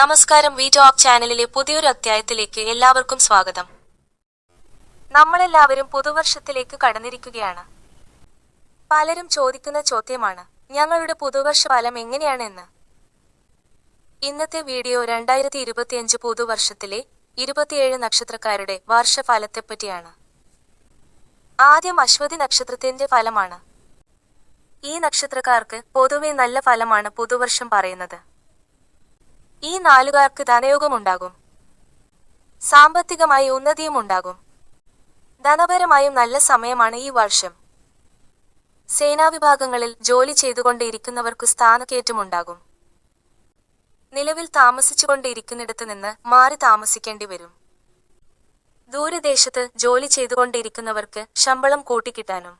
നമസ്കാരം we talk ചാനലിലെ പുതിയൊരു അധ്യായത്തിലേക്ക് എല്ലാവർക്കും സ്വാഗതം. നമ്മളെല്ലാവരും പുതുവർഷത്തിലേക്ക് കടന്നിരിക്കുകയാണ്. പലരും ചോദിക്കുന്ന ചോദ്യമാണ് ഞങ്ങളുടെ പുതുവർഷ ഫലം എങ്ങനെയാണെന്ന്? ഇന്നത്തെ വീഡിയോ രണ്ടായിരത്തി ഇരുപത്തിയഞ്ച് പുതുവർഷത്തിലെ ഇരുപത്തിയേഴ് നക്ഷത്രക്കാരുടെ വർഷഫലത്തെപ്പറ്റിയാണ്. ആദ്യം അശ്വതി നക്ഷത്രത്തിന്റെ ഫലമാണ്. ഈ നക്ഷത്രക്കാർക്ക് പൊതുവെ നല്ല ഫലമാണ് പുതുവർഷം പറയുന്നത്. ഈ നാലുകാർക്ക് ധനയോഗമുണ്ടാകും. സാമ്പത്തികമായി ഉന്നതിയും ഉണ്ടാകും ധനപരമായും നല്ല സമയമാണ് ഈ വർഷം. സേനാവിഭാഗങ്ങളിൽ ജോലി ചെയ്തുകൊണ്ടിരിക്കുന്നവർക്ക് സ്ഥാനക്കയറ്റമുണ്ടാകും. നിലവിൽ താമസിച്ചുകൊണ്ടിരിക്കുന്നിടത്ത് നിന്ന് മാറി താമസിക്കേണ്ടി വരും. ദൂരദേശത്ത് ജോലി ചെയ്തുകൊണ്ടിരിക്കുന്നവർക്ക് ശമ്പളം കൂട്ടിക്കിട്ടാനും.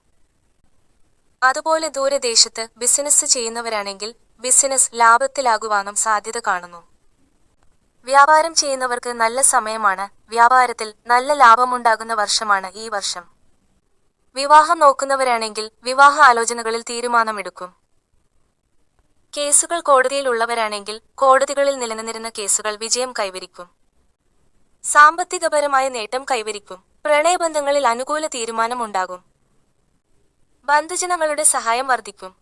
അതുപോലെ ദൂരദേശത്ത് ബിസിനസ് ചെയ്യുന്നവരാണെങ്കിൽ ബിസിനസ് ലാഭത്തിലാകുവാനും സാധ്യത കാണുന്നു. വ്യാപാരം ചെയ്യുന്നവർക്ക് നല്ല സമയമാണ്. വ്യാപാരത്തിൽ നല്ല ലാഭമുണ്ടാകുന്ന വർഷമാണ് ഈ വർഷം. വിവാഹം നോക്കുന്നവരാണെങ്കിൽ വിവാഹ ആലോചനകളിൽ തീരുമാനമെടുക്കും. കേസുകൾ കോടതിയിലുള്ളവരാണെങ്കിൽ കോടതികളിൽ നിലനിന്നിരുന്ന കേസുകൾ വിജയം കൈവരിക്കും. സാമ്പത്തികപരമായ നേട്ടം കൈവരിക്കും. പ്രണയബന്ധങ്ങളിൽ അനുകൂല തീരുമാനം ഉണ്ടാകും ബന്ധുജനങ്ങളുടെ സഹായം വർദ്ധിക്കും.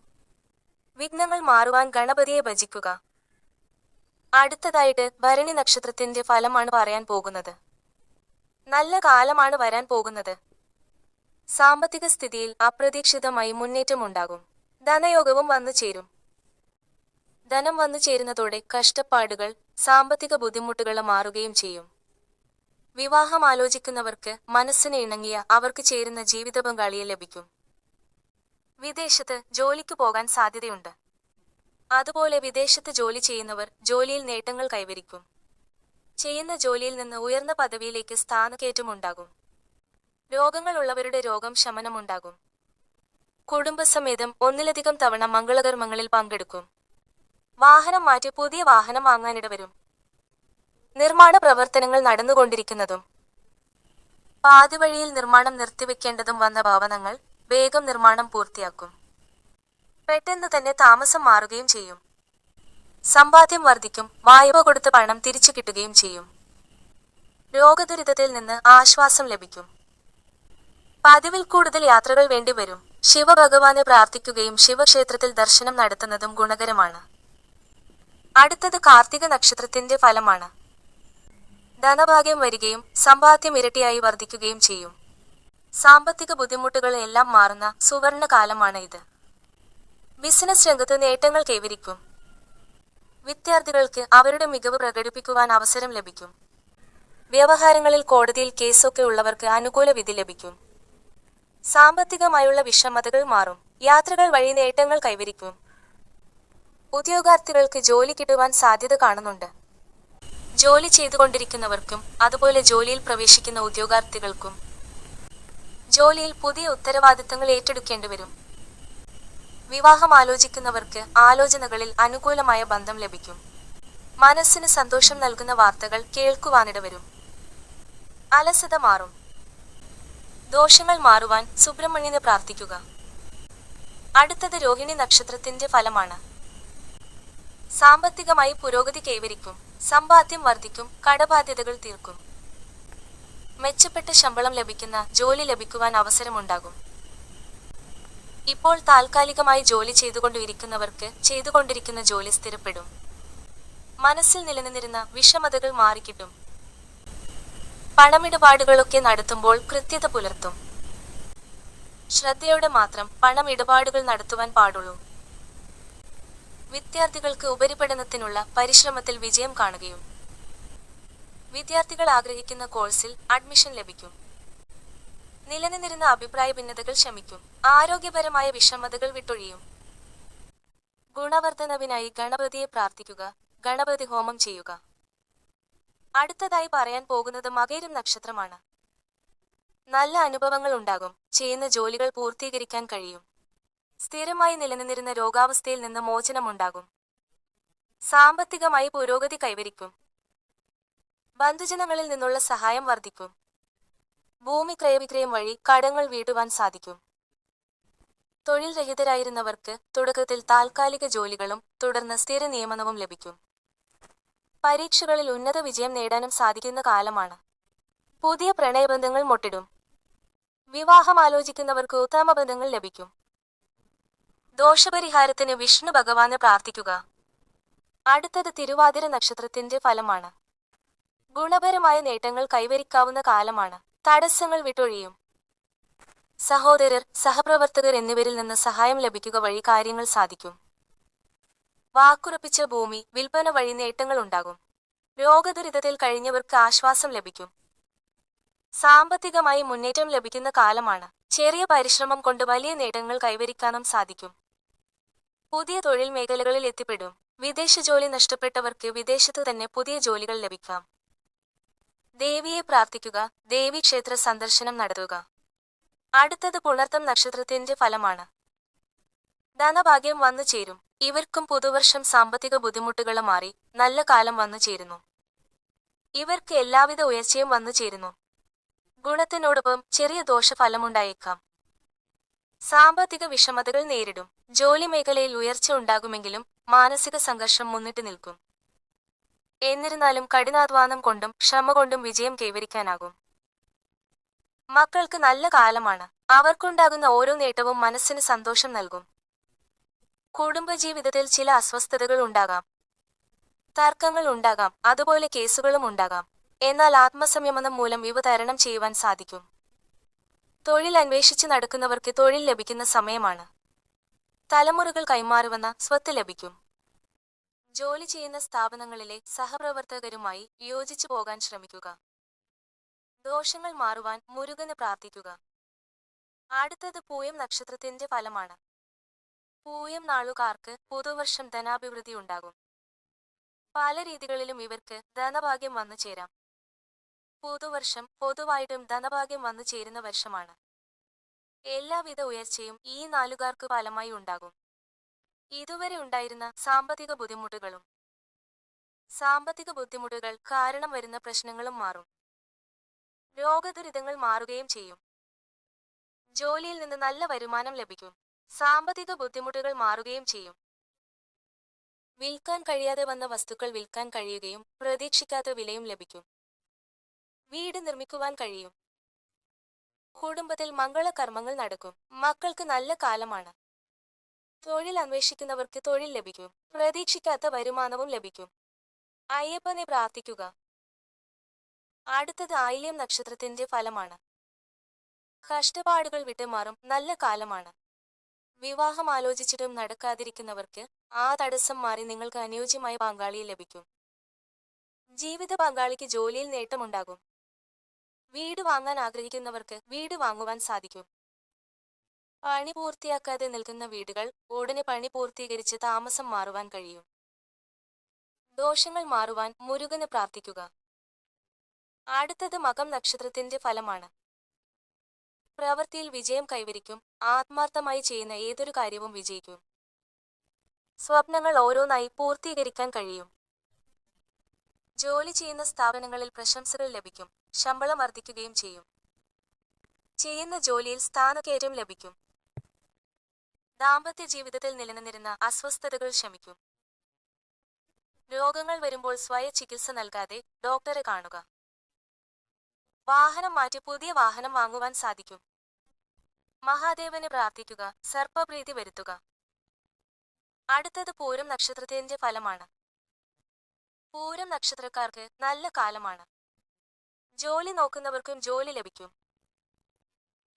വിഘ്നങ്ങൾ മാറുവാൻ ഗണപതിയെ ഭജിക്കുക. അടുത്തതായിട്ട് ഭരണി നക്ഷത്രത്തിന്റെ ഫലമാണ് പറയാൻ പോകുന്നത്. നല്ല കാലമാണ് വരാൻ പോകുന്നത്. സാമ്പത്തിക സ്ഥിതിയിൽ അപ്രതീക്ഷിതമായി മുന്നേറ്റമുണ്ടാകും. ധനയോഗവും വന്നു ചേരും. ധനം വന്നു ചേരുന്നതോടെ കഷ്ടപ്പാടുകൾ സാമ്പത്തിക ബുദ്ധിമുട്ടുകൾ മാറുകയും ചെയ്യും. വിവാഹം ആലോചിക്കുന്നവർക്ക് മനസ്സിന് ഇണങ്ങിയ അവർക്ക് ചേരുന്ന ജീവിത പങ്കാളിയെ ലഭിക്കും. വിദേശത്ത് ജോലിക്ക് പോകാൻ സാധ്യതയുണ്ട്. അതുപോലെ വിദേശത്ത് ജോലി ചെയ്യുന്നവർ ജോലിയിൽ നേട്ടങ്ങൾ കൈവരിക്കും. ചെയ്യുന്ന ജോലിയിൽ നിന്ന് ഉയർന്ന പദവിയിലേക്ക് സ്ഥാനക്കയറ്റമുണ്ടാകും. രോഗങ്ങളുള്ളവരുടെ രോഗം ശമനമുണ്ടാകും. കുടുംബസമേതം ഒന്നിലധികം തവണ മംഗളകർമ്മങ്ങളിൽ പങ്കെടുക്കും. വാഹനം മാറ്റി പുതിയ വാഹനം വാങ്ങാനിടവരും നിർമ്മാണ പ്രവർത്തനങ്ങൾ നടന്നുകൊണ്ടിരിക്കുന്നതും. പാതിവഴിയിൽ നിർമ്മാണം നിർത്തിവെക്കേണ്ടതും വന്ന ഭവനങ്ങൾ വേഗം നിർമ്മാണം പൂർത്തിയാക്കും. പെട്ടെന്ന് തന്നെ താമസം മാറുകയും ചെയ്യും. സമ്പാദ്യം വർദ്ധിക്കും വായ്പ കൊടുത്ത പണം തിരിച്ചു കിട്ടുകയും ചെയ്യും. രോഗദുരിതത്തിൽ നിന്ന് ആശ്വാസം ലഭിക്കും. പതിവിൽ കൂടുതൽ യാത്രകൾ വേണ്ടിവരും ശിവഭഗവാനെ പ്രാർത്ഥിക്കുകയും ശിവക്ഷേത്രത്തിൽ ദർശനം നടത്തുന്നതും ഗുണകരമാണ്. അടുത്തത് കാർത്തിക നക്ഷത്രത്തിന്റെ ഫലമാണ്. ധനഭാഗ്യം വരികയും സമ്പാദ്യം ഇരട്ടിയായി വർദ്ധിക്കുകയും ചെയ്യും. സാമ്പത്തിക ബുദ്ധിമുട്ടുകൾ എല്ലാം മാറുന്ന സുവർണ കാലമാണ് ഇത് ബിസിനസ് രംഗത്ത് നേട്ടങ്ങൾ കൈവരിക്കും. വിദ്യാർത്ഥികൾക്ക് അവരുടെ മികവ് പ്രകടിപ്പിക്കുവാൻ അവസരം ലഭിക്കും. വ്യവഹാരങ്ങളിൽ കോടതിയിൽ കേസൊക്കെ ഉള്ളവർക്ക് അനുകൂല വിധി ലഭിക്കും. സാമ്പത്തികമായുള്ള വിഷമതകൾ മാറും. യാത്രകൾ വഴി നേട്ടങ്ങൾ കൈവരിക്കും. ഉദ്യോഗാർത്ഥികൾക്ക് ജോലി കിട്ടുവാൻ സാധ്യത കാണുന്നുണ്ട്. ജോലി ചെയ്തുകൊണ്ടിരിക്കുന്നവർക്കും അതുപോലെ ജോലിയിൽ പ്രവേശിക്കുന്ന ഉദ്യോഗാർത്ഥികൾക്കും ജോലിയിൽ പുതിയ ഉത്തരവാദിത്തങ്ങൾ ഏറ്റെടുക്കേണ്ടി വരും. വിവാഹം ആലോചിക്കുന്നവർക്ക് ആലോചനകളിൽ അനുകൂലമായ ബന്ധം ലഭിക്കും. മനസ്സിന് സന്തോഷം നൽകുന്ന വാർത്തകൾ കേൾക്കുവാനിടവരും അലസത മാറും. ദോഷങ്ങൾ മാറുവാൻ സുബ്രഹ്മണ്യനെ പ്രാർത്ഥിക്കുക. അടുത്തത് രോഹിണി നക്ഷത്രത്തിന്റെ ഫലമാണ്. സാമ്പത്തികമായി പുരോഗതി കൈവരിക്കും. സമ്പാദ്യം വർദ്ധിക്കും. കടബാധ്യതകൾ തീർക്കും. മെച്ചപ്പെട്ട ശമ്പളം ലഭിക്കുന്ന ജോലി ലഭിക്കുവാൻ അവസരമുണ്ടാകും. ഇപ്പോൾ താൽക്കാലികമായി ജോലി ചെയ്തുകൊണ്ടിരിക്കുന്നവർക്ക് ചെയ്തുകൊണ്ടിരിക്കുന്ന ജോലി സ്ഥിരപ്പെടും. മനസ്സിൽ നിലനിന്നിരുന്ന വിഷമതകൾ മാറിക്കിട്ടും. പണമിടപാടുകളൊക്കെ നടത്തുമ്പോൾ കൃത്യത പുലർത്തും. ശ്രദ്ധയോടെ മാത്രം പണമിടപാടുകൾ നടത്തുവാൻ പാടുള്ളൂ. വിദ്യാർത്ഥികൾക്ക് ഉപരിപഠനത്തിനുള്ള പരിശ്രമത്തിൽ വിജയം കാണുകയും. വിദ്യാർത്ഥികൾ ആഗ്രഹിക്കുന്ന കോഴ്സിൽ അഡ്മിഷൻ ലഭിക്കും. നിലനിന്നിരുന്ന അഭിപ്രായ ഭിന്നതകൾ ശമിക്കും. ആരോഗ്യപരമായ വിഷമതകൾ വിട്ടൊഴിയും. ഗുണവർദ്ധനവിനായി ഗണപതിയെ പ്രാർത്ഥിക്കുക. ഗണപതി ഹോമം ചെയ്യുക. അടുത്തതായി പറയാൻ പോകുന്നത് മകേരം നക്ഷത്രമാണ്. നല്ല അനുഭവങ്ങൾ ഉണ്ടാകും. ചെയ്യുന്ന ജോലികൾ പൂർത്തീകരിക്കാൻ കഴിയും. സ്ഥിരമായി നിലനിന്നിരുന്ന രോഗാവസ്ഥയിൽ നിന്ന് മോചനമുണ്ടാകും സാമ്പത്തികമായി പുരോഗതി കൈവരിക്കും. ബന്ധുജനങ്ങളിൽ നിന്നുള്ള സഹായം വർദ്ധിക്കും. ഭൂമി ക്രയവിക്രയം വഴി കടങ്ങൾ വീട്ടുവാൻ സാധിക്കും. തൊഴിൽ രഹിതരായിരുന്നവർക്ക് തുടക്കത്തിൽ താൽക്കാലിക ജോലികളും തുടർന്ന് സ്ഥിര നിയമനവും ലഭിക്കും. പരീക്ഷകളിൽ ഉന്നത വിജയം നേടാനും സാധിക്കുന്ന കാലമാണ്. പുതിയ പ്രണയബന്ധങ്ങൾ മൊട്ടിടും. വിവാഹം ആലോചിക്കുന്നവർക്ക് ഉത്തമ ബന്ധങ്ങൾ ലഭിക്കും. ദോഷപരിഹാരത്തിന് വിഷ്ണു ഭഗവാന് പ്രാർത്ഥിക്കുക. അടുത്തത് തിരുവാതിര നക്ഷത്രത്തിന്റെ ഫലമാണ്. ഗുണപരമായ നേട്ടങ്ങൾ കൈവരിക്കാവുന്ന കാലമാണ്. തടസ്സങ്ങൾ വിട്ടൊഴിയും. സഹോദരർ സഹപ്രവർത്തകർ എന്നിവരിൽ നിന്ന് സഹായം ലഭിക്കുക വഴി കാര്യങ്ങൾ സാധിക്കും. വാക്കുറപ്പിച്ച ഭൂമി വിൽപ്പന വഴി നേട്ടങ്ങൾ ഉണ്ടാകും. രോഗദുരിതത്തിൽ കഴിഞ്ഞവർക്ക് ആശ്വാസം ലഭിക്കും. സാമ്പത്തികമായി മുന്നേറ്റം ലഭിക്കുന്ന കാലമാണ്. ചെറിയ പരിശ്രമം കൊണ്ട് വലിയ നേട്ടങ്ങൾ കൈവരിക്കാനും സാധിക്കും. പുതിയ തൊഴിൽ മേഖലകളിൽ എത്തിപ്പെടും. വിദേശ ജോലി നഷ്ടപ്പെട്ടവർക്ക് വിദേശത്ത് തന്നെ പുതിയ ജോലികൾ ലഭിക്കാം. ദേവിയെ പ്രാർത്ഥിക്കുക ദേവി ക്ഷേത്ര സന്ദർശനം നടത്തുക. അടുത്തത് പുണർത്തം നക്ഷത്രത്തിന്റെ ഫലമാണ്. ധനഭാഗ്യം വന്നു ചേരും. ഇവർക്കും പുതുവർഷം സാമ്പത്തിക ബുദ്ധിമുട്ടുകൾ മാറി നല്ല കാലം വന്നു ചേരുന്നു. ഇവർക്ക് എല്ലാവിധ ഉയർച്ചയും വന്നു ചേരുന്നു. ഗുണത്തിനോടൊപ്പം ചെറിയ ദോഷഫലമുണ്ടായേക്കാം. സാമ്പത്തിക വിഷമതകൾ നേരിടും. ജോലി മേഖലയിൽ ഉയർച്ച ഉണ്ടാകുമെങ്കിലും മാനസിക സംഘർഷം മുന്നിട്ട് നിൽക്കും. എന്നിരുന്നാലും കഠിനാധ്വാനം കൊണ്ടും ക്ഷമ കൊണ്ടും വിജയം കൈവരിക്കാനാകും. മക്കൾക്ക് നല്ല കാലമാണ്. അവർക്കുണ്ടാകുന്ന ഓരോ നേട്ടവും മനസ്സിന് സന്തോഷം നൽകും. കുടുംബജീവിതത്തിൽ ചില അസ്വസ്ഥതകൾ ഉണ്ടാകാം. തർക്കങ്ങൾ ഉണ്ടാകാം. അതുപോലെ കേസുകളും ഉണ്ടാകാം. എന്നാൽ ആത്മസംയമനം മൂലം ഇവ തരണം ചെയ്യുവാൻ സാധിക്കും. തൊഴിൽ അന്വേഷിച്ച് നടക്കുന്നവർക്ക് തൊഴിൽ ലഭിക്കുന്ന സമയമാണ്. തലമുറകൾ കൈമാറുവന്ന സ്വത്ത് ലഭിക്കും. ജോലി ചെയ്യുന്ന സ്ഥാപനങ്ങളിലെ സഹപ്രവർത്തകരുമായി യോജിച്ചു പോകാൻ ശ്രമിക്കുക. ദോഷങ്ങൾ മാറുവാൻ മുരുകന് പ്രാർത്ഥിക്കുക. അടുത്തത് പൂയം നക്ഷത്രത്തിന്റെ ഫലമാണ്. പൂയം നാളുകാർക്ക് പുതുവർഷം ധനാഭിവൃദ്ധി ഉണ്ടാകും. പല രീതികളിലും ഇവർക്ക് ധനഭാഗ്യം വന്നു ചേരാം. പുതുവർഷം പൊതുവായിട്ടും ധനഭാഗ്യം വന്നു ചേരുന്ന വർഷമാണ്. എല്ലാവിധ ഉയർച്ചയും ഈ നാലുകാർക്ക് ഫലമായി ഉണ്ടാകും. ഇതുവരെ ഉണ്ടായിരുന്ന സാമ്പത്തിക ബുദ്ധിമുട്ടുകളും സാമ്പത്തിക ബുദ്ധിമുട്ടുകൾ കാരണം വരുന്ന പ്രശ്നങ്ങളും മാറും. രോഗദുരിതങ്ങൾ മാറുകയും ചെയ്യും. ജോലിയിൽ നിന്ന് നല്ല വരുമാനം ലഭിക്കും. സാമ്പത്തിക ബുദ്ധിമുട്ടുകൾ മാറുകയും ചെയ്യും. വിൽക്കാൻ കഴിയാതെ വന്ന വസ്തുക്കൾ വിൽക്കാൻ കഴിയുകയും പ്രതീക്ഷിക്കാത്ത വിലയും ലഭിക്കും. വീട് നിർമ്മിക്കുവാൻ കഴിയും. കുടുംബത്തിൽ മംഗളകർമ്മങ്ങൾ നടക്കും. മക്കൾക്ക് നല്ല കാലമാണ്. തൊഴിൽ അന്വേഷിക്കുന്നവർക്ക് തൊഴിൽ ലഭിക്കും. പ്രതീക്ഷിക്കാത്ത വരുമാനവും ലഭിക്കും. അയ്യപ്പനെ പ്രാർത്ഥിക്കുക. അടുത്തത് ആയില്യം നക്ഷത്രത്തിന്റെ ഫലമാണ്. കഷ്ടപ്പാടുകൾ വിട്ടുമാറും. നല്ല കാലമാണ്. വിവാഹം ആലോചിച്ചിട്ടും നടക്കാതിരിക്കുന്നവർക്ക് ആ തടസ്സം മാറി നിങ്ങൾക്ക് അനുയോജ്യമായ പങ്കാളിയെ ലഭിക്കും. ജീവിത പങ്കാളിക്ക് ജോലിയിൽ നേട്ടമുണ്ടാകും. വീട് വാങ്ങാൻ ആഗ്രഹിക്കുന്നവർക്ക് വീട് വാങ്ങുവാൻ സാധിക്കും. പണി പൂർത്തിയാക്കാതെ നിൽക്കുന്ന വീടുകൾ ഉടനെ പണി പൂർത്തീകരിച്ച് താമസം മാറുവാൻ കഴിയും. ദോഷങ്ങൾ മാറുവാൻ മുരുകന് പ്രാർത്ഥിക്കുക. അടുത്തത് മകം നക്ഷത്രത്തിന്റെ ഫലമാണ്. പ്രവൃത്തിയിൽ വിജയം കൈവരിക്കും ആത്മാർത്ഥമായി ചെയ്യുന്ന ഏതൊരു കാര്യവും വിജയിക്കും. സ്വപ്നങ്ങൾ ഓരോന്നായി പൂർത്തീകരിക്കാൻ കഴിയും. ജോലി ചെയ്യുന്ന സ്ഥാപനങ്ങളിൽ പ്രശംസകൾ ലഭിക്കും ശമ്പളം വർദ്ധിക്കുകയും ചെയ്യും. ചെയ്യുന്ന ജോലിയിൽ സ്ഥാനക്കയറ്റം ലഭിക്കും. ദാമ്പത്യ ജീവിതത്തിൽ നിലനിന്നിരുന്ന അസ്വസ്ഥതകൾ ശമിക്കും. രോഗങ്ങൾ വരുമ്പോൾ സ്വയ ചികിത്സ നൽകാതെ ഡോക്ടറെ കാണുക. വാഹനം മാറ്റി പുതിയ വാഹനം വാങ്ങുവാൻ സാധിക്കും. മഹാദേവനെ പ്രാർത്ഥിക്കുക സർപ്പപ്രീതി വരുത്തുക. അടുത്തത് പൂരം നക്ഷത്രത്തിന്റെ ഫലമാണ്. പൂരം നക്ഷത്രക്കാർക്ക് നല്ല കാലമാണ്. ജോലി നോക്കുന്നവർക്കും ജോലി ലഭിക്കും.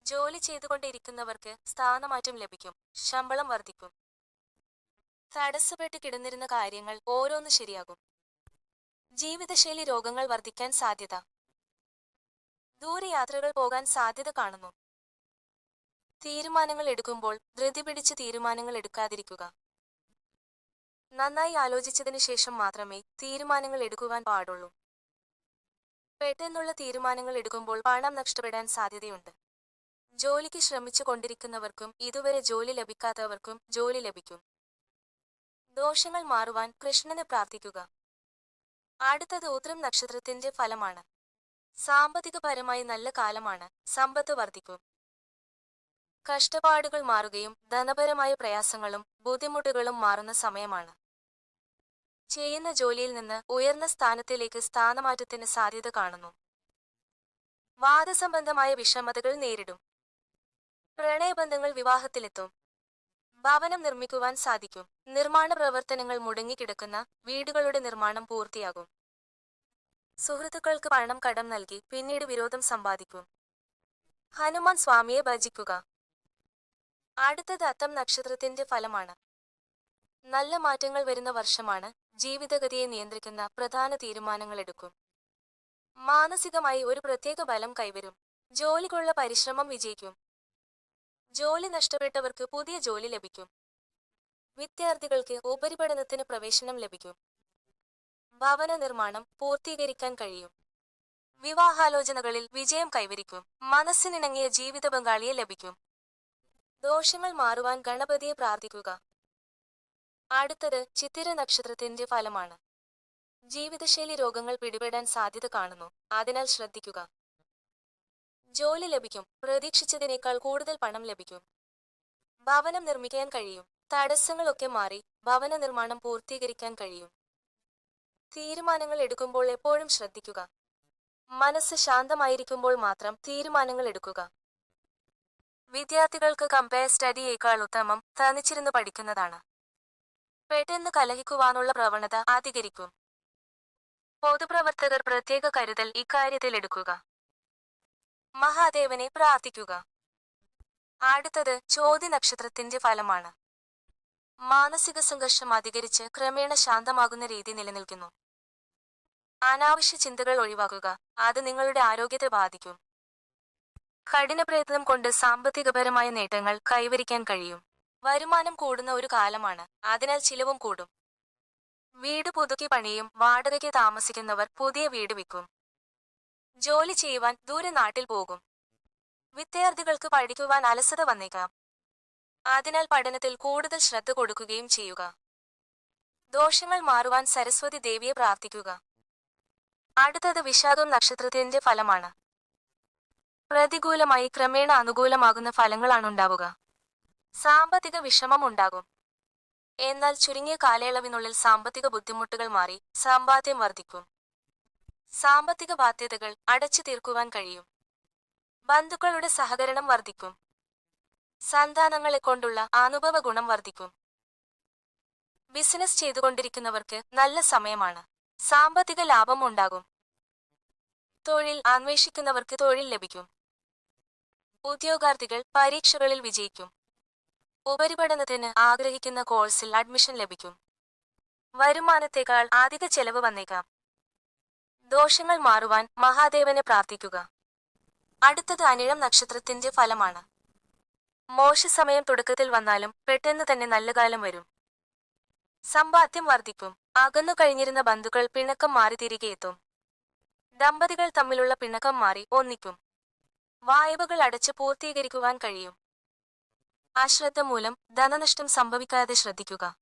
ജോലി ചെയ്തുകൊണ്ടിരിക്കുന്നവർക്ക് സ്ഥാനമാറ്റം ലഭിക്കും ശമ്പളം വർദ്ധിക്കും. തടസ്സപ്പെട്ട് കിടന്നിരുന്ന കാര്യങ്ങൾ ഓരോന്ന് ശരിയാകും. ജീവിതശൈലി രോഗങ്ങൾ വർദ്ധിക്കാൻ സാധ്യത. ദൂരയാത്രകൾ പോകാൻ സാധ്യത കാണുന്നു. തീരുമാനങ്ങൾ എടുക്കുമ്പോൾ ധൃതി പിടിച്ച് തീരുമാനങ്ങൾ എടുക്കാതിരിക്കുക. നന്നായി ആലോചിച്ചതിന് ശേഷം മാത്രമേ തീരുമാനങ്ങൾ എടുക്കുവാൻ പാടുള്ളൂ. പെട്ടെന്നുള്ള തീരുമാനങ്ങൾ എടുക്കുമ്പോൾ പണം നഷ്ടപ്പെടാൻ സാധ്യതയുണ്ട്. ജോലിക്ക് ശ്രമിച്ചു കൊണ്ടിരിക്കുന്നവർക്കും ഇതുവരെ ജോലി ലഭിക്കാത്തവർക്കും ജോലി ലഭിക്കും. ദോഷങ്ങൾ മാറുവാൻ കൃഷ്ണന് പ്രാർത്ഥിക്കുക. അടുത്തത് ഉത്രം നക്ഷത്രത്തിന്റെ ഫലമാണ്. സാമ്പത്തികപരമായി നല്ല കാലമാണ്. സമ്പത്ത് വർദ്ധിക്കും. കഷ്ടപ്പാടുകൾ മാറുകയും ധനപരമായ പ്രയാസങ്ങളും ബുദ്ധിമുട്ടുകളും മാറുന്ന സമയമാണ്. ചെയ്യുന്ന ജോലിയിൽ നിന്ന് ഉയർന്ന സ്ഥാനത്തിലേക്ക് സ്ഥാനമാറ്റത്തിന് സാധ്യത കാണുന്നു. വാദസംബന്ധമായ വിഷമതകൾ നേരിടും. പ്രണയബന്ധങ്ങൾ വിവാഹത്തിലെത്തും. ഭവനം നിർമ്മിക്കുവാൻ സാധിക്കും. നിർമ്മാണ പ്രവർത്തനങ്ങൾ മുടങ്ങിക്കിടക്കുന്ന വീടുകളുടെ നിർമ്മാണം പൂർത്തിയാകും. സുഹൃത്തുക്കൾക്ക് പണം കടം നൽകി പിന്നീട് വിരോധം സമ്പാദിക്കും. ഹനുമാൻ സ്വാമിയെ ഭജിക്കുക. അടുത്തത് അത്തം നക്ഷത്രത്തിന്റെ ഫലമാണ്. നല്ല മാറ്റങ്ങൾ വരുന്ന വർഷമാണ് ജീവിതഗതിയെ നിയന്ത്രിക്കുന്ന പ്രധാന തീരുമാനങ്ങൾ എടുക്കും മാനസികമായി ഒരു പ്രത്യേക ബലം കൈവരും. ജോലിക്കുള്ള പരിശ്രമം വിജയിക്കും. ജോലി നഷ്ടപ്പെട്ടവർക്ക് പുതിയ ജോലി ലഭിക്കും. വിദ്യാർത്ഥികൾക്ക് ഉപരിപഠനത്തിന് പ്രവേശനം ലഭിക്കും. ഭവന നിർമ്മാണം പൂർത്തീകരിക്കാൻ കഴിയും. വിവാഹാലോചനകളിൽ വിജയം കൈവരിക്കും. മനസ്സിനിണങ്ങിയ ജീവിത പങ്കാളിയെ ലഭിക്കും. ദോഷങ്ങൾ മാറുവാൻ ഗണപതിയെ പ്രാർത്ഥിക്കുക. അടുത്തത് ചിത്തിര നക്ഷത്രത്തിന്റെ ഫലമാണ്. ജീവിതശൈലി രോഗങ്ങൾ പിടിപെടാൻ സാധ്യത കാണുന്നു. അതിനാൽ ശ്രദ്ധിക്കുക. ജോലി ലഭിക്കും. പ്രതീക്ഷിച്ചതിനേക്കാൾ കൂടുതൽ പണം ലഭിക്കും. ഭവനം നിർമ്മിക്കാൻ കഴിയും. തടസ്സങ്ങളൊക്കെ മാറി ഭവന നിർമ്മാണം പൂർത്തീകരിക്കാൻ കഴിയും. തീരുമാനങ്ങൾ എടുക്കുമ്പോൾ എപ്പോഴും ശ്രദ്ധിക്കുക. മനസ്സ് ശാന്തമായിരിക്കുമ്പോൾ മാത്രം തീരുമാനങ്ങൾ എടുക്കുക. വിദ്യാർത്ഥികൾക്ക് കമ്പയർ സ്റ്റഡിയേക്കാൾ ഉത്തമം തനിച്ചിരുന്ന് പഠിക്കുന്നതാണ്. പെട്ടെന്ന് കലഹിക്കുവാനുള്ള പ്രവണത അധികരിക്കും. പൊതുപ്രവർത്തകർ പ്രത്യേക കരുതൽ ഇക്കാര്യത്തിൽ എടുക്കുക മഹാദേവനെ പ്രാർത്ഥിക്കുക. അടുത്തത് ചോദ്യ നക്ഷത്രത്തിന്റെ ഫലമാണ്. മാനസിക സംഘർഷം അധികരിച്ച് ക്രമേണ ശാന്തമാകുന്ന രീതി നിലനിൽക്കുന്നു. അനാവശ്യ ചിന്തകൾ ഒഴിവാക്കുക. അത് നിങ്ങളുടെ ആരോഗ്യത്തെ ബാധിക്കും. കഠിന പ്രയത്നം കൊണ്ട് സാമ്പത്തികപരമായ നേട്ടങ്ങൾ കൈവരിക്കാൻ കഴിയും. വരുമാനം കൂടുന്ന ഒരു കാലമാണ്. അതിനാൽ ചിലവും കൂടും. വീട് പുതുക്കി പണിയും വാടകയ്ക്ക് താമസിക്കുന്നവർ പുതിയ വീട് വിൽക്കും. ജോലി ചെയ്യുവാൻ ദൂരെ നാട്ടിൽ പോകും. വിദ്യാർത്ഥികൾക്ക് പഠിക്കുവാൻ അലസത വന്നേക്കാം. അതിനാൽ പഠനത്തിൽ കൂടുതൽ ശ്രദ്ധ കൊടുക്കുകയും ചെയ്യുക. ദോഷങ്ങൾ മാറുവാൻ സരസ്വതി ദേവിയെ പ്രാർത്ഥിക്കുക. അടുത്തത് വിഷാദം നക്ഷത്രത്തിന്റെ ഫലമാണ്. പ്രതികൂലമായി ക്രമേണ അനുകൂലമാകുന്ന ഫലങ്ങളാണ് ഉണ്ടാവുക. സാമ്പത്തിക വിഷമം ഉണ്ടാകും. എന്നാൽ ചുരുങ്ങിയ കാലയളവിനുള്ളിൽ സാമ്പത്തിക ബുദ്ധിമുട്ടുകൾ മാറി സമ്പാദ്യം വർദ്ധിക്കും. സാമ്പത്തിക ബാധ്യതകൾ അടച്ചു തീർക്കുവാൻ കഴിയും. ബന്ധുക്കളുടെ സഹകരണം വർദ്ധിക്കും. സന്താനങ്ങളെ കൊണ്ടുള്ള അനുഭവ ഗുണം വർദ്ധിക്കും. ബിസിനസ് ചെയ്തുകൊണ്ടിരിക്കുന്നവർക്ക് നല്ല സമയമാണ്. സാമ്പത്തിക ലാഭം ഉണ്ടാകും. തൊഴിൽ അന്വേഷിക്കുന്നവർക്ക് തൊഴിൽ ലഭിക്കും. ഉദ്യോഗാർത്ഥികൾ പരീക്ഷകളിൽ വിജയിക്കും. ഉപരിപഠനത്തിന് ആഗ്രഹിക്കുന്ന കോഴ്സിൽ അഡ്മിഷൻ ലഭിക്കും. വരുമാനത്തേക്കാൾ അധിക ചെലവ് വന്നേക്കാം. ദോഷങ്ങൾ മാറുവാൻ മഹാദേവനെ പ്രാർത്ഥിക്കുക. അടുത്തത് അനിഴം നക്ഷത്രത്തിന്റെ ഫലമാണ്. മോശ സമയം തുടക്കത്തിൽ വന്നാലും പെട്ടെന്ന് തന്നെ നല്ല കാലം വരും. സമ്പാദ്യം വർദ്ധിക്കും. അകന്നു കഴിഞ്ഞിരുന്ന ബന്ധുക്കൾ പിണക്കം മാറി തിരികെ എത്തും. ദമ്പതികൾ തമ്മിലുള്ള പിണക്കം മാറി ഒന്നിക്കും. വായ്പകൾ അടച്ച് പൂർത്തീകരിക്കുവാൻ കഴിയും. അശ്രദ്ധ മൂലം ധനനഷ്ടം സംഭവിക്കാതെ ശ്രദ്ധിക്കുക.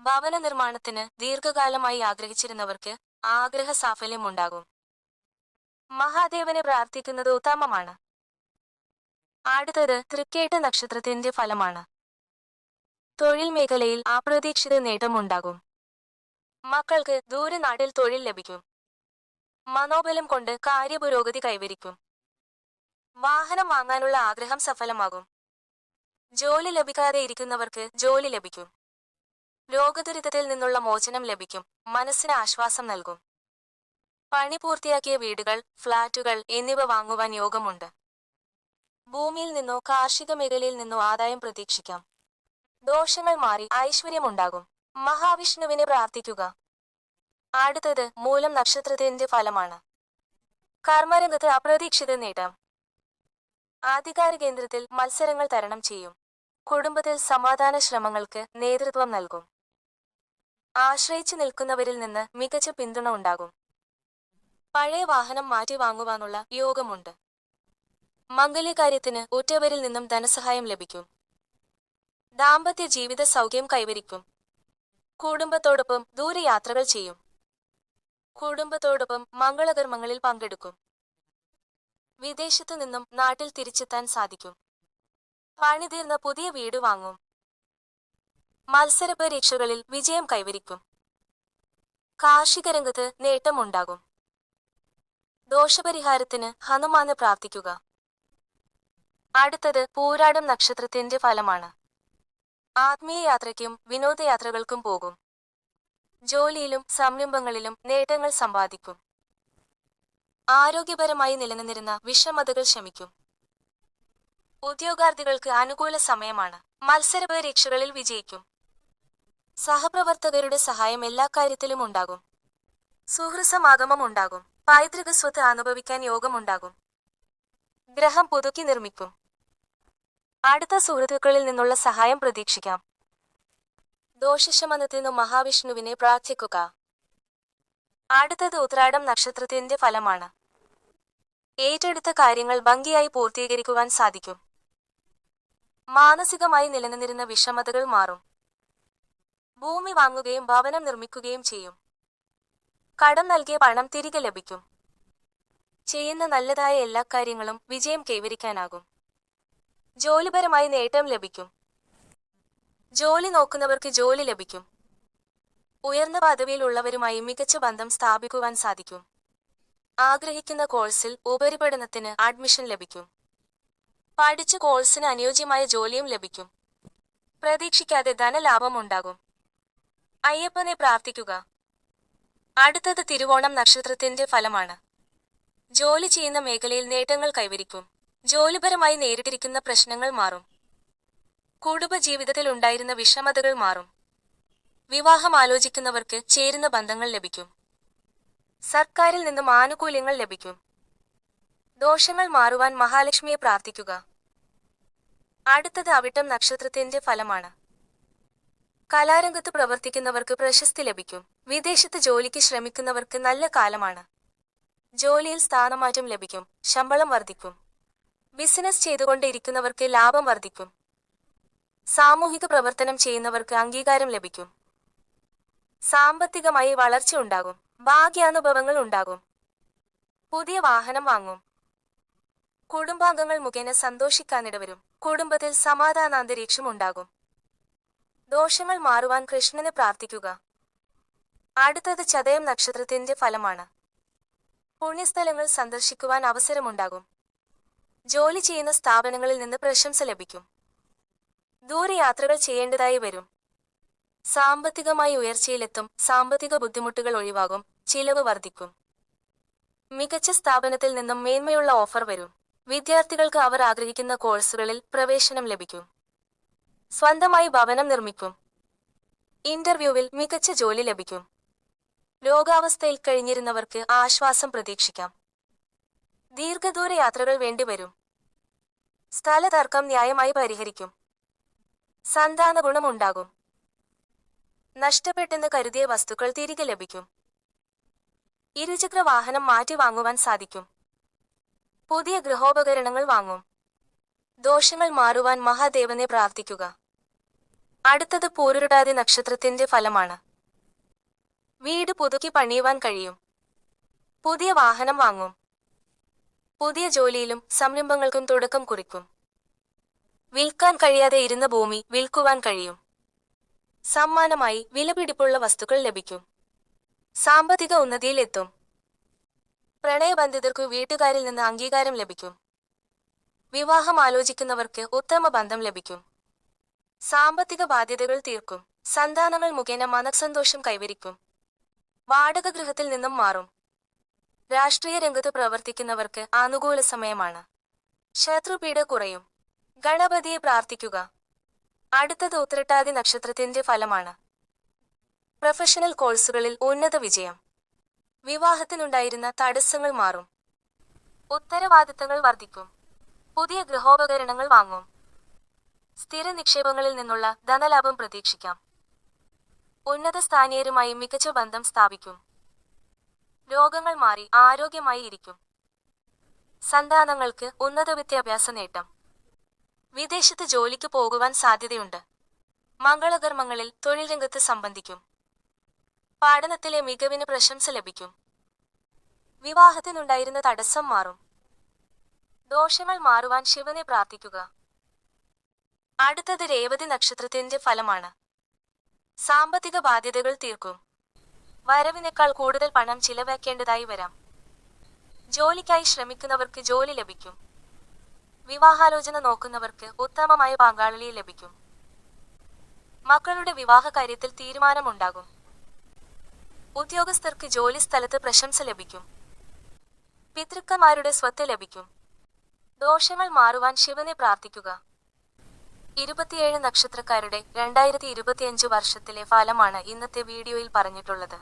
ഭവന നിർമ്മാണത്തിന് ദീർഘകാലമായി ആഗ്രഹിച്ചിരുന്നവർക്ക് ആഗ്രഹ സാഫല്യമുണ്ടാകും മഹാദേവനെ പ്രാർത്ഥിക്കുന്നത് ഉത്തമമാണ്. അടുത്തത് തൃക്കേട്ട നക്ഷത്രത്തിന്റെ ഫലമാണ്. തൊഴിൽ മേഖലയിൽ അപ്രതീക്ഷിത നേട്ടമുണ്ടാകും. മക്കൾക്ക് ദൂരനാട്ടിൽ തൊഴിൽ ലഭിക്കും. മനോബലം കൊണ്ട് കാര്യപുരോഗതി കൈവരിക്കും. വാഹനം വാങ്ങാനുള്ള ആഗ്രഹം സഫലമാകും. ജോലി ലഭിക്കാതെ ഇരിക്കുന്നവർക്ക് ജോലി ലഭിക്കും. രോഗദുരിതത്തിൽ നിന്നുള്ള മോചനം ലഭിക്കും. മനസ്സിന് ആശ്വാസം നൽകും. പണി പൂർത്തിയാക്കിയ വീടുകൾ ഫ്ളാറ്റുകൾ എന്നിവ വാങ്ങുവാൻ യോഗമുണ്ട്. ഭൂമിയിൽ നിന്നോ കാർഷിക മേഖലയിൽ നിന്നോ ആദായം പ്രതീക്ഷിക്കാം. ദോഷങ്ങൾ മാറി ഐശ്വര്യമുണ്ടാകും. മഹാവിഷ്ണുവിനെ പ്രാർത്ഥിക്കുക. അടുത്തത് മൂലം നക്ഷത്രത്തിന്റെ ഫലമാണ്. കർമ്മരംഗത്ത് അപ്രതീക്ഷിത നേട്ടം. ആധികാര കേന്ദ്രത്തിൽ മത്സരങ്ങൾ തരണം ചെയ്യും. കുടുംബത്തിൽ സമാധാന ശ്രമങ്ങൾക്ക് നേതൃത്വം നൽകും. ആശ്രയിച്ചു നിൽക്കുന്നവരിൽ നിന്ന് മികച്ച പിന്തുണ ഉണ്ടാകും. പഴയ വാഹനം മാറ്റി വാങ്ങുവാനുള്ള യോഗമുണ്ട്. മംഗല്യകാര്യത്തിന് ഉറ്റവരിൽ നിന്നും ധനസഹായം ലഭിക്കും. ദാമ്പത്യ ജീവിത സൗഖ്യം കൈവരിക്കും. കുടുംബത്തോടൊപ്പം ദൂരയാത്രകൾ ചെയ്യും. കുടുംബത്തോടൊപ്പം മംഗളകർമ്മങ്ങളിൽ പങ്കെടുക്കും. വിദേശത്തു നിന്നും നാട്ടിൽ തിരിച്ചെത്താൻ സാധിക്കും. പണിതീർന്ന പുതിയ വീട് വാങ്ങും. മത്സര പരീക്ഷകളിൽ വിജയം കൈവരിക്കും. കാർഷിക രംഗത്ത് നേട്ടമുണ്ടാകും. ദോഷപരിഹാരത്തിന് ഹനുമാന് പ്രാർത്ഥിക്കുക. അടുത്തത് പൂരാടം നക്ഷത്രത്തിന്റെ ഫലമാണ്. ആത്മീയ യാത്രയ്ക്കും വിനോദയാത്രകൾക്കും പോകും. ജോലിയിലും സംരംഭങ്ങളിലും നേട്ടങ്ങൾ സമ്പാദിക്കും. ആരോഗ്യപരമായി നിലനിന്നിരുന്ന വിഷമതകൾ ശമിക്കും. ഉദ്യോഗാർത്ഥികൾക്ക് അനുകൂല സമയമാണ്. മത്സര പരീക്ഷകളിൽ വിജയിക്കും. സഹപ്രവർത്തകരുടെ സഹായം എല്ലാ കാര്യത്തിലും ഉണ്ടാകും. സുഹൃസമാഗമം ഉണ്ടാകും. പൈതൃക സ്വത്ത് അനുഭവിക്കാൻ യോഗമുണ്ടാകും. ഗ്രഹം പുതുക്കി നിർമ്മിക്കും. അടുത്ത സുഹൃത്തുക്കളിൽ നിന്നുള്ള സഹായം പ്രതീക്ഷിക്കാം. ദോഷശമനത്തിനു മഹാവിഷ്ണുവിനെ പ്രാർത്ഥിക്കുക. അടുത്തത് ഉത്രാടം നക്ഷത്രത്തിന്റെ ഫലമാണ്. ഏറ്റെടുത്ത കാര്യങ്ങൾ ഭംഗിയായി പൂർത്തീകരിക്കുവാൻ സാധിക്കും. മാനസികമായി നിലനിന്നിരുന്ന വിഷമതകൾ മാറും. ഭൂമി വാങ്ങുകയും ഭവനം നിർമ്മിക്കുകയും ചെയ്യും. കടം നൽകിയ പണം തിരികെ ലഭിക്കും. ചെയ്യുന്ന നല്ലതായ എല്ലാ കാര്യങ്ങളും വിജയം കൈവരിക്കാനാകും. ജോലിപരമായി നേട്ടം ലഭിക്കും. ജോലി നോക്കുന്നവർക്ക് ജോലി ലഭിക്കും. ഉയർന്ന പദവിയിലുള്ളവരുമായി മികച്ച ബന്ധം സ്ഥാപിക്കുവാൻ സാധിക്കും. ആഗ്രഹിക്കുന്ന കോഴ്സിൽ ഉപരിപഠനത്തിന് അഡ്മിഷൻ ലഭിക്കും. പഠിച്ച കോഴ്സിന് അനുയോജ്യമായ ജോലിയും ലഭിക്കും. പ്രതീക്ഷിക്കാതെ ധനലാഭം ഉണ്ടാകും. അയ്യപ്പനെ പ്രാർത്ഥിക്കുക. അടുത്തത് തിരുവോണം നക്ഷത്രത്തിന്റെ ഫലമാണ്. ജോലി ചെയ്യുന്ന മേഖലയിൽ നേട്ടങ്ങൾ കൈവരിക്കും. ജോലിപരമായി നേരിട്ടിരിക്കുന്ന പ്രശ്നങ്ങൾ മാറും. കുടുംബ ജീവിതത്തിൽ ഉണ്ടായിരുന്ന വിഷമതകൾ മാറും. വിവാഹം ആലോചിക്കുന്നവർക്ക് ചേരുന്ന ബന്ധങ്ങൾ ലഭിക്കും. സർക്കാരിൽ നിന്നും ആനുകൂല്യങ്ങൾ ലഭിക്കും. ദോഷങ്ങൾ മാറുവാൻ മഹാലക്ഷ്മിയെ പ്രാർത്ഥിക്കുക. അടുത്തത് അവിട്ടം നക്ഷത്രത്തിന്റെ ഫലമാണ്. കലാരംഗത്ത് പ്രവർത്തിക്കുന്നവർക്ക് പ്രശസ്തി ലഭിക്കും. വിദേശത്ത് ജോലിക്ക് ശ്രമിക്കുന്നവർക്ക് നല്ല കാലമാണ്. ജോലിയിൽ സ്ഥാനമാറ്റം ലഭിക്കും. ശമ്പളം വർദ്ധിക്കും. ബിസിനസ് ചെയ്തുകൊണ്ടിരിക്കുന്നവർക്ക് ലാഭം വർദ്ധിക്കും. സാമൂഹിക പ്രവർത്തനം ചെയ്യുന്നവർക്ക് അംഗീകാരം ലഭിക്കും. സാമ്പത്തികമായി വളർച്ച ഉണ്ടാകും. ഭാഗ്യാനുഭവങ്ങൾ ഉണ്ടാകും. പുതിയ വാഹനം വാങ്ങും. കുടുംബാംഗങ്ങൾ മുഖേന സന്തോഷിക്കാനിടവരും. കുടുംബത്തിൽ സമാധാനാന്തരീക്ഷം ഉണ്ടാകും. ദോഷങ്ങൾ മാറുവാൻ കൃഷ്ണന് പ്രാർത്ഥിക്കുക. അടുത്തത് ചതയം നക്ഷത്രത്തിന്റെ ഫലമാണ്. പുണ്യസ്ഥലങ്ങൾ സന്ദർശിക്കുവാൻ അവസരമുണ്ടാകും. ജോലി ചെയ്യുന്ന സ്ഥാപനങ്ങളിൽ നിന്ന് പ്രശംസ ലഭിക്കും. ദൂരയാത്രകൾ ചെയ്യേണ്ടതായി വരും. സാമ്പത്തികമായി ഉയർച്ചയിലെത്തും സാമ്പത്തിക ബുദ്ധിമുട്ടുകൾ ഒഴിവാകും ചിലവ് വർദ്ധിക്കും. മികച്ച സ്ഥാപനത്തിൽ നിന്നും മേന്മയുള്ള ഓഫർ വരും. വിദ്യാർത്ഥികൾക്ക് അവർ ആഗ്രഹിക്കുന്ന കോഴ്സുകളിൽ പ്രവേശനം ലഭിക്കും. സ്വന്തമായി ഭവനം നിർമ്മിക്കും. ഇന്റർവ്യൂവിൽ മികച്ച ജോലി ലഭിക്കും. രോഗാവസ്ഥയിൽ കഴിഞ്ഞിരുന്നവർക്ക് ആശ്വാസം പ്രതീക്ഷിക്കാം. ദീർഘദൂര യാത്രകൾ വേണ്ടിവരും സ്ഥലതർക്കം ന്യായമായി പരിഹരിക്കും. സന്താന ഗുണമുണ്ടാകും. നഷ്ടപ്പെട്ടെന്ന് കരുതിയ വസ്തുക്കൾ തിരികെ ലഭിക്കും. ഇരുചക്ര വാഹനം മാറ്റി വാങ്ങുവാൻ സാധിക്കും. പുതിയ ഗൃഹോപകരണങ്ങൾ വാങ്ങും. ദോഷങ്ങൾ മാറുവാൻ മഹാദേവനെ പ്രാർത്ഥിക്കുക. അടുത്തത് പൂരുരുടാതി നക്ഷത്രത്തിന്റെ ഫലമാണ്. വീട് പുതുക്കി പണിയുവാൻ കഴിയും. പുതിയ വാഹനം വാങ്ങും. പുതിയ ജോലിയിലും സംരംഭങ്ങൾക്കും തുടക്കം കുറിക്കും. വിൽക്കാൻ കഴിയാതെ ഇരുന്ന ഭൂമി വിൽക്കുവാൻ കഴിയും. സമ്മാനമായി വിലപിടിപ്പുള്ള വസ്തുക്കൾ ലഭിക്കും. സാമ്പത്തിക ഉന്നതിയിലെത്തും പ്രണയബന്ധിതർക്കു വീട്ടുകാരിൽ നിന്ന് അംഗീകാരം ലഭിക്കും. വിവാഹം ആലോചിക്കുന്നവർക്ക് ഉത്തമ ബന്ധം ലഭിക്കും. സാമ്പത്തിക ബാധ്യതകൾ തീർക്കും. സന്താനങ്ങൾ മുഖേന മനസ്സന്തോഷം കൈവരിക്കും. വാടക ഗൃഹത്തിൽ നിന്നും മാറും. രാഷ്ട്രീയ രംഗത്ത് പ്രവർത്തിക്കുന്നവർക്ക് ആനുകൂല സമയമാണ്. ശത്രുപീഡ കുറയും. ഗണപതിയെ പ്രാർത്ഥിക്കുക. അടുത്തത് ഉത്രട്ടാതി നക്ഷത്രത്തിന്റെ ഫലമാണ്. പ്രൊഫഷണൽ കോഴ്സുകളിൽ ഉന്നത വിജയം. വിവാഹത്തിനുണ്ടായിരുന്ന തടസ്സങ്ങൾ മാറും. ഉത്തരവാദിത്തങ്ങൾ വർദ്ധിക്കും. പുതിയ ഗൃഹോപകരണങ്ങൾ വാങ്ങും. സ്ഥിര നിക്ഷേപങ്ങളിൽ നിന്നുള്ള ധനലാഭം പ്രതീക്ഷിക്കാം. ഉന്നത സ്ഥാനീയരുമായി മികച്ച ബന്ധം സ്ഥാപിക്കും. രോഗങ്ങൾ മാറി ആരോഗ്യമായി ഇരിക്കും. സന്താനങ്ങൾക്ക് ഉന്നത വിദ്യാഭ്യാസ നേട്ടം. വിദേശത്ത് ജോലിക്ക് പോകുവാൻ സാധ്യതയുണ്ട്. മംഗളകർമ്മങ്ങളിൽ തൊഴിൽ രംഗത്ത് സംബന്ധിക്കും. പഠനത്തിലെ മികവിന് പ്രശംസ ലഭിക്കും. വിവാഹത്തിനുണ്ടായിരുന്ന തടസ്സം മാറും. ദോഷങ്ങൾ മാറുവാൻ ശിവനെ പ്രാർത്ഥിക്കുക. അടുത്തത് രേവതി നക്ഷത്രത്തിന്റെ ഫലമാണ്. സാമ്പത്തിക ബാധ്യതകൾ തീർക്കും. വരവിനേക്കാൾ കൂടുതൽ പണം ചിലവാക്കേണ്ടതായി വരാം. ജോലിക്കായി ശ്രമിക്കുന്നവർക്ക് ജോലി ലഭിക്കും. വിവാഹാലോചന നോക്കുന്നവർക്ക് ഉത്തമമായ പങ്കാളിയെ ലഭിക്കും. മക്കളുടെ വിവാഹ കാര്യത്തിൽ തീരുമാനമുണ്ടാകും. ഉദ്യോഗസ്ഥർക്ക് ജോലി സ്ഥലത്ത് പ്രശംസ ലഭിക്കും. പിതൃക്കന്മാരുടെ സ്വത്ത് ലഭിക്കും. ദോഷങ്ങൾ മാറുവാൻ ശിവനെ പ്രാർത്ഥിക്കുക. ഇരുപത്തിയേഴ് നക്ഷത്രക്കാരുടെ രണ്ടായിരത്തി ഇരുപത്തിയഞ്ച് വർഷത്തിലെ ഫലമാണ് ഇന്നത്തെ വീഡിയോയിൽ പറഞ്ഞിട്ടുള്ളത്.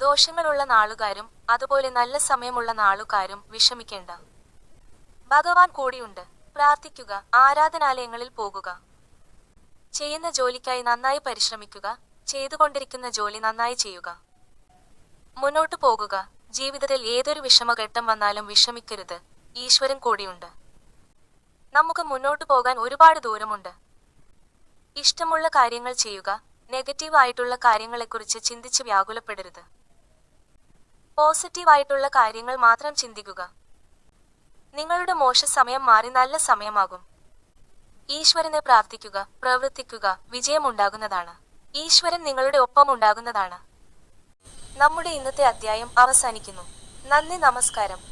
ദോഷങ്ങളുള്ള നാളുകാരും അതുപോലെ നല്ല സമയമുള്ള നാളുകാരും വിഷമിക്കേണ്ട. ഭഗവാൻ കൂടിയുണ്ട്. പ്രാർത്ഥിക്കുക ആരാധനാലയങ്ങളിൽ പോകുക. ചെയ്യുന്ന ജോലിക്കായി നന്നായി പരിശ്രമിക്കുക ചെയ്തുകൊണ്ടിരിക്കുന്ന ജോലി നന്നായി ചെയ്യുക. മുന്നോട്ടു പോകുക. ജീവിതത്തിൽ ഏതൊരു വിഷമഘട്ടം വന്നാലും വിഷമിക്കരുത്. ഈശ്വരൻ കൂടിയുണ്ട്. നമുക്ക് മുന്നോട്ട് പോകാൻ ഒരുപാട് ദൂരമുണ്ട്. ഇഷ്ടമുള്ള കാര്യങ്ങൾ ചെയ്യുക നെഗറ്റീവ് ആയിട്ടുള്ള കാര്യങ്ങളെക്കുറിച്ച് ചിന്തിച്ച് വ്യാകുലപ്പെടരുത്. പോസിറ്റീവ് ആയിട്ടുള്ള കാര്യങ്ങൾ മാത്രം ചിന്തിക്കുക. നിങ്ങളുടെ മോശ സമയം മാറി നല്ല സമയമാകും. ഈശ്വരനെ പ്രാർത്ഥിക്കുക പ്രവർത്തിക്കുക വിജയമുണ്ടാകുന്നതാണ് ഈശ്വരൻ നിങ്ങളുടെ ഒപ്പം ഉണ്ടാകുന്നതാണ്. നമ്മുടെ ഇന്നത്തെ അധ്യായം അവസാനിക്കുന്നു. നന്ദി നമസ്കാരം.